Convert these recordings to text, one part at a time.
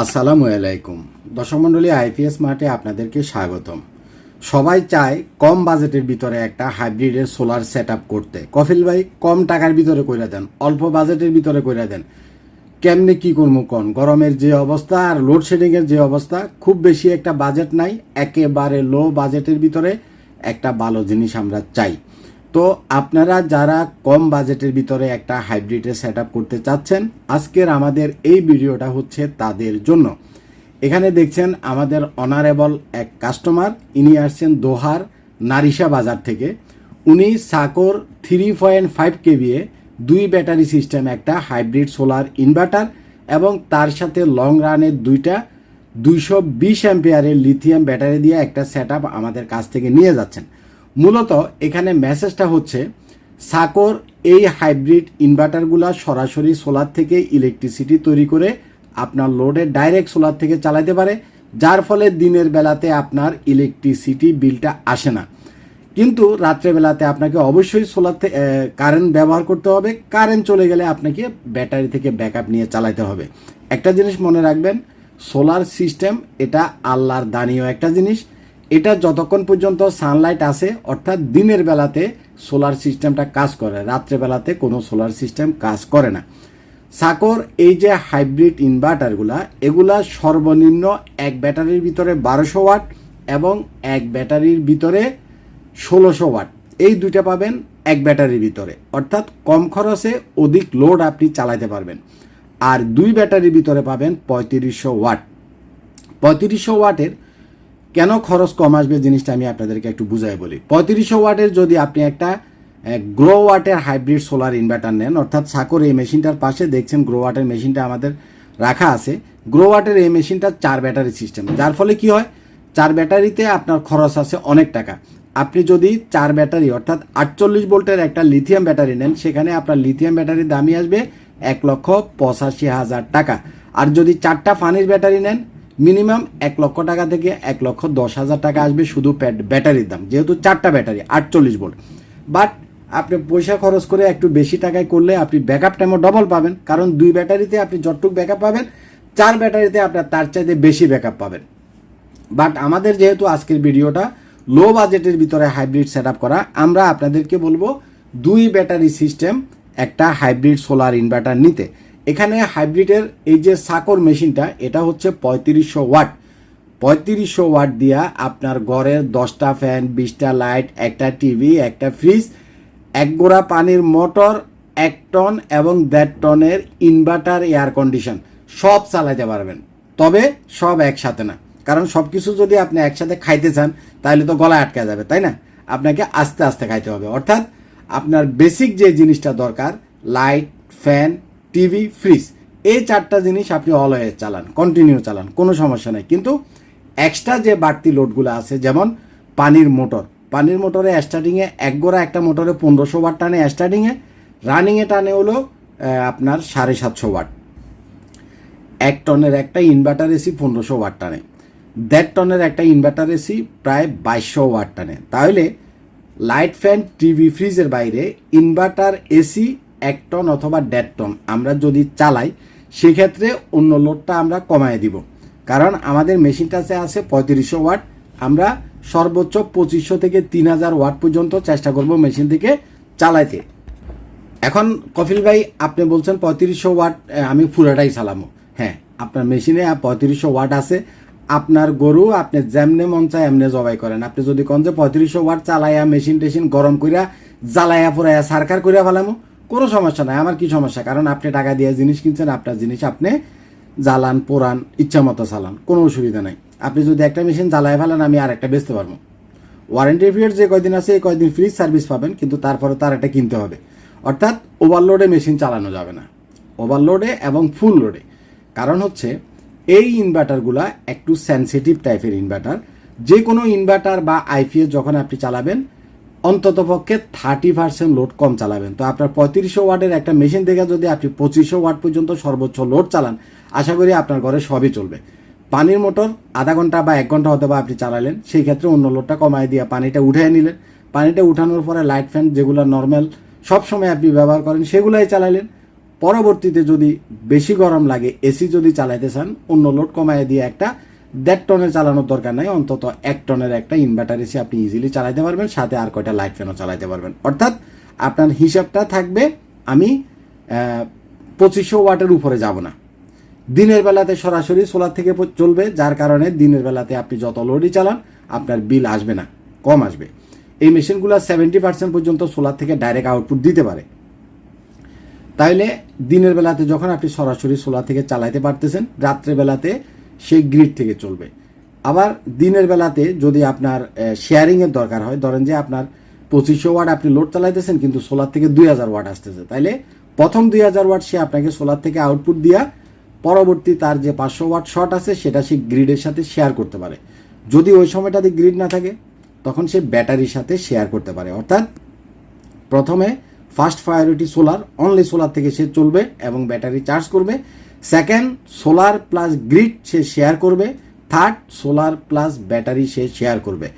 আসসালামু আলাইকুম। দর্শক মণ্ডলী, আইপিএস মার্টে আপনাদেরকে স্বাগতম। সবাই চায় কম বাজেটের ভিতরে একটা হাইব্রিডের সোলার সেট করতে। কফিল ভাই, কম টাকার ভিতরে কইরা দেন, অল্প বাজেটের ভিতরে কইরা দেন। কেমনে কি করব কোন? গরমের যে অবস্থা আর লোডশেডিংয়ের যে অবস্থা, খুব বেশি একটা বাজেট নাই। একেবারে লো বাজেটের ভিতরে একটা ভালো জিনিস আমরা চাই। তো আপনারা যারা কম বাজেটের ভিতরে একটা হাইব্রিডের সেট করতে চাচ্ছেন, আজকের আমাদের এই ভিডিওটা হচ্ছে তাদের জন্য। এখানে দেখছেন আমাদের অনারেবল এক কাস্টমার ইনি আসছেন দোহার নারিশা বাজার থেকে। উনি সাকোর থ্রি পয়েন্ট ফাইভ কেভিএ দুই ব্যাটারি সিস্টেম, একটা হাইব্রিড সোলার ইনভার্টার এবং তার সাথে লং রানের দুইটা দুইশো বিশ অ্যাম্পিয়ারের লিথিয়াম ব্যাটারি দিয়ে একটা সেট আমাদের কাছ থেকে নিয়ে যাচ্ছেন। মূলত এখানে মেসেজটা হচ্ছে, সাকোর, এই হাইব্রিড ইনভার্টারগুলা সরাসরি সোলার থেকে ইলেকট্রিসিটি তৈরি করে আপনার লোডে ডাইরেক্ট সোলার থেকে চালাতে পারে, যার ফলে দিনের বেলাতে আপনার ইলেকট্রিসিটি বিলটা আসে না। কিন্তু রাত্রেবেলাতে আপনাকে অবশ্যই সোলার কারেন্ট ব্যবহার করতে হবে, কারেন্ট চলে গেলে আপনাকে ব্যাটারি থেকে ব্যাকআপ নিয়ে চালাতে হবে। একটা জিনিস মনে রাখবেন, সোলার সিস্টেম এটা আল্লাহর দানীয় একটা জিনিস এটা যতক্ষণ পর্যন্ত সানলাইট আসে, অর্থাৎ দিনের বেলাতে সোলার সিস্টেমটা কাজ করে রাত্রেবেলাতে কোনো সোলার সিস্টেম কাজ করে না। সাকর এই যে হাইব্রিড ইনভার্টারগুলা এগুলা সর্বনিম্ন এক ব্যাটারির ভিতরে বারোশো ওয়াট এবং এক ব্যাটারির ভিতরে ষোলোশো ওয়াট। এই দুইটা পাবেন এক ব্যাটারির ভিতরে, অর্থাৎ কম খরচে অধিক লোড আপনি চালাতে পারবেন। আর দুই ব্যাটারির ভিতরে পাবেন পঁয়ত্রিশশো ওয়াট। পঁয়ত্রিশশো ওয়াটের কেন খরচ কম আসবে জিনিসটা আমি আপনাদেরকে একটু বুঝাই বলি। পঁয়ত্রিশশো ওয়াটের যদি আপনি একটা গ্রো ওয়াটের হাইব্রিড সোলার ইনভার্টার নেন, অর্থাৎ সাকর এই মেশিনটার পাশে দেখছেন গ্রো ওয়াটের মেশিনটা আমাদের রাখা আছে। গ্রো ওয়াটের এই মেশিনটা চার ব্যাটারি সিস্টেম, যার ফলে কি হয়? চার ব্যাটারিতে আপনার খরচ আছে অনেক টাকা। আপনি যদি চার ব্যাটারি, অর্থাৎ আটচল্লিশ ভোল্টের একটা লিথিয়াম ব্যাটারি নেন, সেখানে আপনার লিথিয়াম ব্যাটারির দামই আসবে এক লক্ষ পঁচাশি হাজার টাকা। আর যদি চারটা ফানির ব্যাটারি নেন মিনিমাম এক লক্ষ টাকা থেকে এক লক্ষ দশ হাজার টাকা আসবে শুধু ব্যাটারির দাম, যেহেতু চারটা ব্যাটারি, আটচল্লিশ ভোল্ট। বাট আপনি পয়সা খরচ করে একটু বেশি টাকায় করলে আপনি ব্যাকআপ টাইমও ডবল পাবেন, কারণ দুই ব্যাটারিতে আপনি যতটুক ব্যাকআপ পাবেন, চার ব্যাটারিতে আপনার তার চাইতে বেশি ব্যাকআপ পাবেন। বাট আমাদের যেহেতু আজকের ভিডিওটা লো বাজেটের ভিতরে হাইব্রিড সেট করা, আমরা আপনাদেরকে বলব দুই ব্যাটারি সিস্টেম একটা হাইব্রিড সোলার ইনভার্টার নিতে। এখানে হাইব্রিডের এই যে সাকর মেশিনটা, এটা হচ্ছে পঁয়ত্রিশশো ওয়াট। পঁয়ত্রিশশো ওয়াট দিয়া আপনার ঘরের দশটা ফ্যান, বিশটা লাইট, একটা টিভি, একটা ফ্রিজ, এক গোড়া পানির মোটর, এক টন এবং দেড় টনের ইনভার্টার এয়ার কন্ডিশন, সব চালাতে পারবেন। তবে সব একসাথে না। কারণ সব কিছু যদি আপনি একসাথে খাইতে চান তাহলে তো গলায় আটকে যাবে, তাই না? আপনাকে আস্তে আস্তে খাইতে হবে। অর্থাৎ আপনার বেসিক যে জিনিসটা দরকার লাইট ফ্যান টিভি, ফ্রিজ, এই চারটা জিনিস আপনি অলওয়েজ চালান কন্টিনিউ চালান, কোনো সমস্যা নেই। কিন্তু এক্সট্রা যে বাড়তি লোডগুলো আছে, যেমন পানির মোটর পানির মোটরে স্টার্টিংয়ে এক গোড়া একটা মোটরে পনেরোশো ওয়াট টানে স্টার্টিংয়ে রানিংয়ে টানে হলো আপনার সাড়ে সাতশো ওয়াট এক টনের একটা ইনভার্টার এসি পনেরোশো ওয়াট টানে। দেড় টনের একটা ইনভার্টার এসি প্রায় বাইশশো ওয়াট টানে। তাহলে লাইট ফ্যান টিভি ফ্রিজের বাইরে ইনভার্টার এসি এক টন অথবা দেড় টন আমরা যদি চালাই, সেক্ষেত্রে অন্য লোডটা আমরা কমায় দিব। কারণ আমাদের মেশিনটাতে আছে পঁয়ত্রিশশো ওয়াট। আমরা সর্বোচ্চ পঁচিশশো থেকে তিন হাজার ওয়াট পর্যন্ত চেষ্টা করব মেশিন থেকে চালাইতে। এখন কফিল ভাই, আপনি বলছেন পঁয়ত্রিশশো ওয়াট আমি পুরাটাই চালামো হ্যাঁ আপনার মেশিনে পঁয়ত্রিশশো ওয়াট আছে। আপনার গরু, আপনি যেমনে মন চায় এমনি জবাই করেন। আপনি যদি কন যে পঁয়ত্রিশশো ওয়াট চালাইয়া মেশিন টেশিন গরম করিয়া জ্বালাইয়া পুরাইয়া সারকার করিয়া ফেলামো কোনো সমস্যা নাই, আমার কি সমস্যা? কারণ আপনি টাকা দিয়ে জিনিস কিনছেন, আপনার জিনিস আপনি জ্বালান, পোড়ান, ইচ্ছা মতো চালান, কোনো অসুবিধা নাই। আপনি যদি একটা মেশিন জ্বালায় ফেলেন, আমি আর একটা বেচতে পারব। ওয়ারেন্টি পিরিয়ড যে কয়দিন আছে, এই কয়দিন ফ্রি সার্ভিস পাবেন, কিন্তু তারপরে তার একটা কিনতে হবে। অর্থাৎ ওভারলোডে মেশিন চালানো যাবে না। ওভারলোডে এবং ফুল লোডে কারণ হচ্ছে, এই ইনভার্টারগুলা একটু সেন্সিটিভ টাইপের ইনভার্টার যে কোনো ইনভার্টার বা আইপিএস যখন আপনি চালাবেন অন্তত পক্ষে থার্টি পার্সেন্ট লোড কম চালাবেন। তো আপনার পঁয়ত্রিশশো ওয়াটের একটা মেশিন থেকে যদি আপনি পঁচিশশো ওয়াট পর্যন্ত সর্বোচ্চ লোড চালান, আশা করি আপনার ঘরে সবই চলবে। পানির মোটর আধা ঘণ্টা বা এক ঘণ্টা হতে বা আপনি চালালেন, সেই ক্ষেত্রে অন্য লোডটা কমায় দিয়ে পানিটা উঠিয়ে নিলেন। পানিটা উঠানোর পরে লাইট ফ্যান যেগুলো নর্মাল সবসময় আপনি ব্যবহার করেন, সেগুলাই চালাইলেন পরবর্তীতে যদি বেশি গরম লাগে, এসি যদি চালাইতে চান, অন্য লোড কমায় দিয়ে একটা দেড় টনের চালানোর দরকার নাই, অন্তত এক টনের একটা ইনভার্টার এসে আপনি ইজিলি চালাতে পারবেন, সাথে আর কয়টা লাইট ফ্যানও চালাতে পারবেন। অর্থাৎ আপনার হিসাবটা থাকবে, আমি পঁচিশশো ওয়াটের উপরে যাব না। দিনের বেলাতে সরাসরি সোলার থেকে চলবে, যার কারণে দিনের বেলাতে আপনি যত লোডই চালান, আপনার বিল আসবে না, কম আসবে। এই মেশিনগুলো সেভেন্টি পার্সেন্ট পর্যন্ত সোলার থেকে ডাইরেক্ট আউটপুট দিতে পারে। তাইলে দিনের বেলাতে যখন আপনি সরাসরি সোলার থেকে চালাইতে পারতেছেন রাত্রেবেলাতে বেলাতে সেই গ্রিড থেকে চলবে। আবার দিনের বেলাতে যদি আপনার শেয়ারিংয়ের দরকার হয়, ধরেন যে আপনার পঁচিশশো ওয়াট আপনি লোড চালাইতেছেন, কিন্তু সোলার থেকে দুই হাজার ওয়াট আসতেছে। তাইলে প্রথম দুই হাজার ওয়াট সে আপনাকে সোলার থেকে আউটপুট দিয়া পরবর্তী তার যে পাঁচশো ওয়াট শর্ট আছে, সেটা সে গ্রিডের সাথে শেয়ার করতে পারে। যদি ওই সময়টাতে গ্রিড না থাকে, তখন সে ব্যাটারির সাথে শেয়ার করতে পারে। অর্থাৎ প্রথমে first priority solar only solar থেকে সে চলবে এবং ব্যাটারি চার্জ করবে। সেকেন্ড সোলার প্লাস গ্রিড সে শেয়ার করবে। থার্ড সোলার প্লাস ব্যাটারি সে শেয়ার করবে।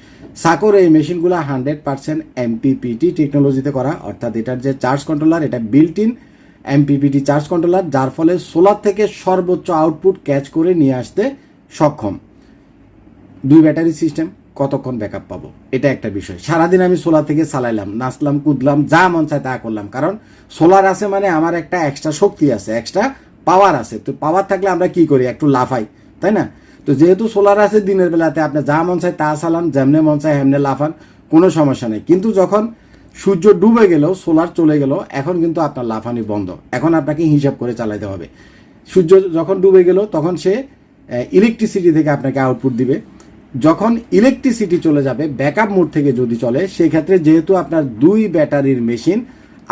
সাকোর এই মেশিনগুলো হান্ড্রেড পার্সেন্ট এমপিপিটি টেকনোলজিতে করা। অর্থাৎ এটার যে চার্জ কন্ট্রোলার এটা built in MPPT charge controller যার ফলে সোলার থেকে সর্বোচ্চ আউটপুট ক্যাচ করে নিয়ে আসতে সক্ষম। দুই ব্যাটারি সিস্টেম কতক্ষণ ব্যাকআপ পাবো? এটা একটা বিষয়। সারাদিন আমি সোলার থেকে চালাইলাম, নাচলাম, কুদলাম, যা মন চায় তা করলাম। কারণ সোলার আছে মানে আমার একটা এক্সট্রা শক্তি আছে এক্সট্রা পাওয়ার আছে। তো পাওয়ার থাকলে আমরা কি করি? একটু লাফাই, তাই না? তো যেহেতু সোলার আছে দিনের বেলাতে আপনি যা মন চায় তা চালান, যেমনে মন চায় হেমনে লাফান, কোনো সমস্যা নেই। কিন্তু যখন সূর্য ডুবে গেল সোলার চলে গেল, এখন কিন্তু আপনার লাফানি বন্ধ। এখন আপনাকে হিসাব করে চালাতে হবে। সূর্য যখন ডুবে গেল, তখন সে ইলেকট্রিসিটি থেকে আপনাকে আউটপুট দিবে। যখন ইলেকট্রিসিটি চলে যাবে ব্যাকআপ মোড থেকে যদি চলে, সেক্ষেত্রে যেহেতু আপনার দুই ব্যাটারির মেশিন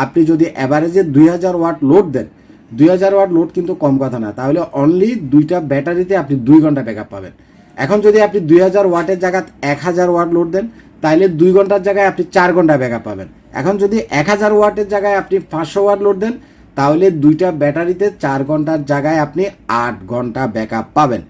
আপনি যদি অ্যাভারেজে দুই হাজার ওয়াট লোড দেন দুই হাজার ওয়াট লোড কিন্তু কম কথা না। তাহলে অনলি দুইটা ব্যাটারিতে আপনি দুই ঘণ্টা ব্যাকআপ পাবেন। এখন যদি আপনি দুই হাজার ওয়াটের জায়গায় এক হাজার ওয়াট লোড দেন, তাহলে দুই ঘণ্টার জায়গায় আপনি চার ঘণ্টা ব্যাকআপ পাবেন। এখন যদি এক হাজার ওয়াটের জায়গায় আপনি পাঁচশো ওয়াট লোড দেন, তাহলে দুইটা ব্যাটারিতে চার ঘণ্টার জায়গায় আপনি আট ঘণ্টা ব্যাকআপ পাবেন।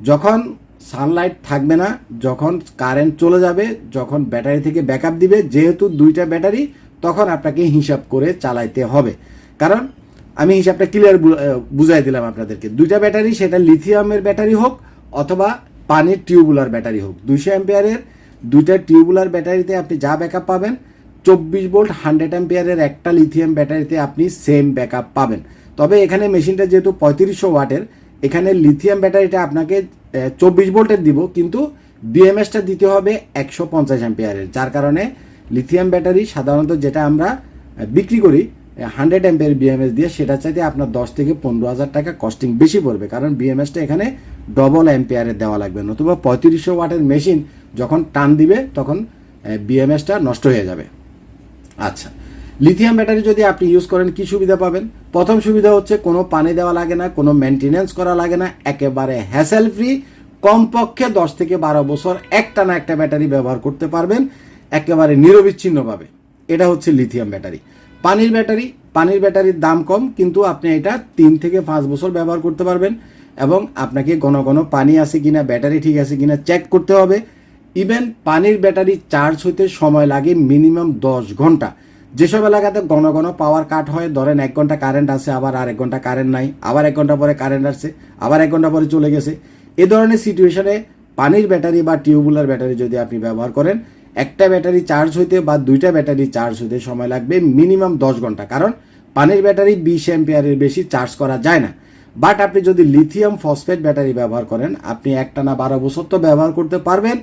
যখন সানলাইট থাকবে না, যখন কারেন্ট চলে যাবে, যখন ব্যাটারি থেকে ব্যাকআপ দিবে, যেহেতু দুইটা ব্যাটারি, তখন আপনাকে হিসাব করে চালাইতে হবে। কারণ আমি হিসাবটা ক্লিয়ার বুঝাই দিলাম আপনাদেরকে। দুইটা ব্যাটারি, সেটা লিথিয়ামের ব্যাটারি হোক অথবা পানির টিউবুলার ব্যাটারি হোক। দুইশো অ্যাম্পিয়ারের দুইটা টিউবুলার ব্যাটারিতে আপনি যা ব্যাকআপ পাবেন, চব্বিশ ভোল্ট হান্ড্রেড অ্যাম্পিয়ারের একটা লিথিয়াম ব্যাটারিতে আপনি সেম ব্যাকআপ পাবেন। তবে এখানে মেশিনটা যেহেতু পঁয়ত্রিশশো ওয়াটের, এখানে লিথিয়াম ব্যাটারিটা আপনাকে চব্বিশ ভোল্টের দিব, কিন্তু বিএমএসটা দিতে হবে একশো পঞ্চাশ অ্যাম্পিয়ারের। যার কারণে লিথিয়াম ব্যাটারি সাধারণত যেটা আমরা বিক্রি করি হান্ড্রেড অ্যাম্পিয়ার বিএমএস দিয়ে সেটা চাইতে আপনার দশ থেকে পনেরো হাজার টাকা কস্টিং বেশি পড়বে। কারণ বিএমএসটা এখানে ডবল অ্যাম্পিয়ারের দেওয়া লাগবে। নতুবা পঁয়ত্রিশশো ওয়াটের মেশিন যখন টান দিবে, তখন বিএমএসটা নষ্ট হয়ে যাবে। আচ্ছা লিথিয়াম ব্যাটারি যদি আপনি ইউজ করেন, কি সুবিধা পাবেন? প্রথম সুবিধা হচ্ছে কোনো পানি দেওয়া লাগে না, কোনো মেনটেনেন্স করা লাগে না, একেবারে হ্যাসেল ফ্রি কমপক্ষে দশ থেকে বারো বছর একটা না একটা ব্যাটারি ব্যবহার করতে পারবেন, একেবারে নিরবিচ্ছিন্নভাবে। এটা হচ্ছে লিথিয়াম ব্যাটারি পানির ব্যাটারি, পানির ব্যাটারির দাম কম, কিন্তু আপনি এটা তিন থেকে পাঁচ বছর ব্যবহার করতে পারবেন এবং আপনাকে ঘন ঘন পানি আছে কিনা, ব্যাটারি ঠিক আছে কিনা চেক করতে হবে। ইভেন পানির ব্যাটারি চার্জ হইতে সময় লাগে মিনিমাম দশ ঘণ্টা। যেসব এলাকাতে ঘন ঘন পাওয়ার কাট হয়, ধরেন এক ঘণ্টা কারেন্ট আছে, আবার আর এক ঘণ্টা কারেন্ট নাই, আবার এক ঘণ্টা পরে কারেন্ট আসছে, আবার এক ঘণ্টা পরে চলে গেছে। এ ধরনের সিচুয়েশনে পানির ব্যাটারি বা টিউবুলার ব্যাটারি যদি আপনি ব্যবহার করেন একটা ব্যাটারি চার্জ হইতে বা দুইটা ব্যাটারি চার্জ হইতে সময় লাগবে মিনিমাম দশ ঘণ্টা। কারণ পানির ব্যাটারি বিশ অ্যাম্পিয়ারের বেশি চার্জ করা যায় না। বাট আপনি যদি লিথিয়াম ফসফেট ব্যাটারি ব্যবহার করেন, আপনি একটানা বারো বছর তো ব্যবহার করতে পারবেন।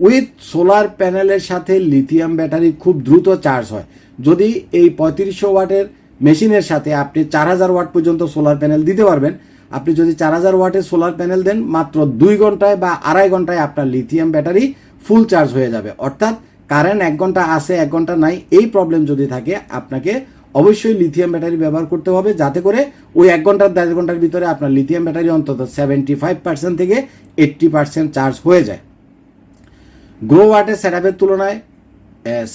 উইথ সোলার প্যানেলের সাথে লিথিয়াম ব্যাটারি খুব দ্রুত চার্জ হয়। যদি এই পঁয়ত্রিশশো ওয়াটের মেশিনের সাথে আপনি চার হাজার ওয়াট পর্যন্ত সোলার প্যানেল দিতে পারবেন, আপনি যদি চার হাজার ওয়াটের সোলার প্যানেল দেন, মাত্র দুই ঘন্টায় বা আড়াই ঘন্টায় আপনার লিথিয়াম ব্যাটারি ফুল চার্জ হয়ে যাবে। অর্থাৎ কারেন্ট এক ঘণ্টা আসে এক ঘণ্টা নাই, এই প্রবলেম যদি থাকে, আপনাকে অবশ্যই লিথিয়াম ব্যাটারি ব্যবহার করতে হবে, যাতে করে ওই এক ঘণ্টার দেড় ঘণ্টার ভিতরে আপনার লিথিয়াম ব্যাটারি অন্তত সেভেন্টি ফাইভ পার্সেন্ট থেকে এইট্টি পার্সেন্ট চার্জ হয়ে যায়। গ্রো ওয়াটের সেট আপের তুলনায়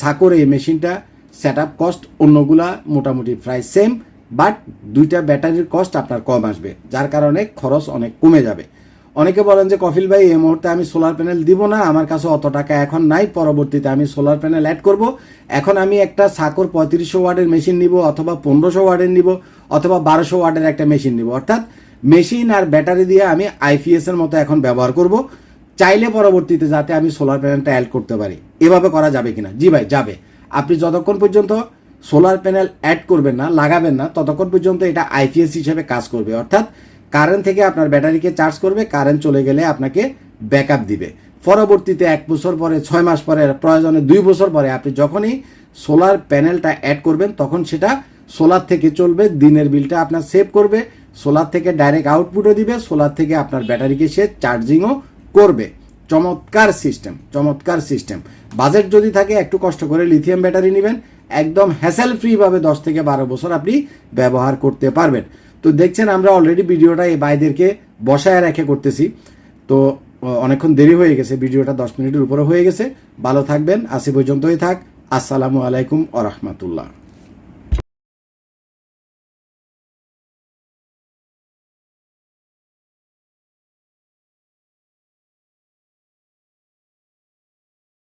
সাকোর এই মেশিনটা সেট আপ কস্ট অন্যগুলা মোটামুটি প্রায় সেম বাট দুইটা ব্যাটারির কস্ট আপনার কম আসবে, যার কারণে খরচ অনেক কমে যাবে। অনেকে বলেন যে, কফিল ভাই, এই মুহূর্তে আমি সোলার প্যানেল দিব না, আমার কাছে অত টাকা এখন নাই, পরবর্তীতে আমি সোলার প্যানেল অ্যাড করব। এখন আমি একটা সাকর পঁয়ত্রিশশো ওয়ার্ডের মেশিন নিব, অথবা পনেরোশো ওয়ার্ডের নিব, অথবা বারোশো ওয়ার্ডের একটা মেশিন নিব। অর্থাৎ মেশিন আর ব্যাটারি দিয়ে আমি আইপিএস এর মতো এখন ব্যবহার করব, চাইলে পরবর্তীতে যাতে আমি সোলার প্যানেলটা অ্যাড করতে পারি। এভাবে করা যাবে কিনা? জি ভাই, যাবে। আপনি যতক্ষণ পর্যন্ত সোলার প্যানেল অ্যাড করবেন না, লাগাবেন না, ততক্ষণ পর্যন্ত এটা আইপিএস হিসেবে কাজ করবে। অর্থাৎ কারেন্ট থেকে আপনার ব্যাটারিকে চার্জ করবে, কারেন্ট চলে গেলে আপনাকে ব্যাকআপ দিবে। পরবর্তীতে এক বছর পরে, ছয় মাস পরে, প্রয়োজনে দুই বছর পরে আপনি যখনই সোলার প্যানেলটা অ্যাড করবেন, তখন সেটা সোলার থেকে চলবে, দিনের বিলটা আপনার সেভ করবে সোলার থেকে ডাইরেক্ট আউটপুটও দিবে সোলার থেকে আপনার ব্যাটারিকে সে চার্জিংও করবে। চমৎকার সিস্টেম চমৎকার সিস্টেম বাজেট যদি থাকে, একটু কষ্ট করে লিথিয়াম ব্যাটারি নেবেন, একদম হ্যাসেল ফ্রিভাবে দশ থেকে বারো বছর আপনি ব্যবহার করতে পারবেন। তো দেখছেন, আমরা অলরেডি ভিডিওটা এই ভাইদেরকে বসায় রেখে করতেছি। তো অনেকক্ষণ দেরি হয়ে গেছে, ভিডিওটা দশ মিনিটের উপরে হয়ে গেছে। ভালো থাকবেন আসি পর্যন্তই থাক। আসসালামু আলাইকুম আ রহমতুল্লাহ।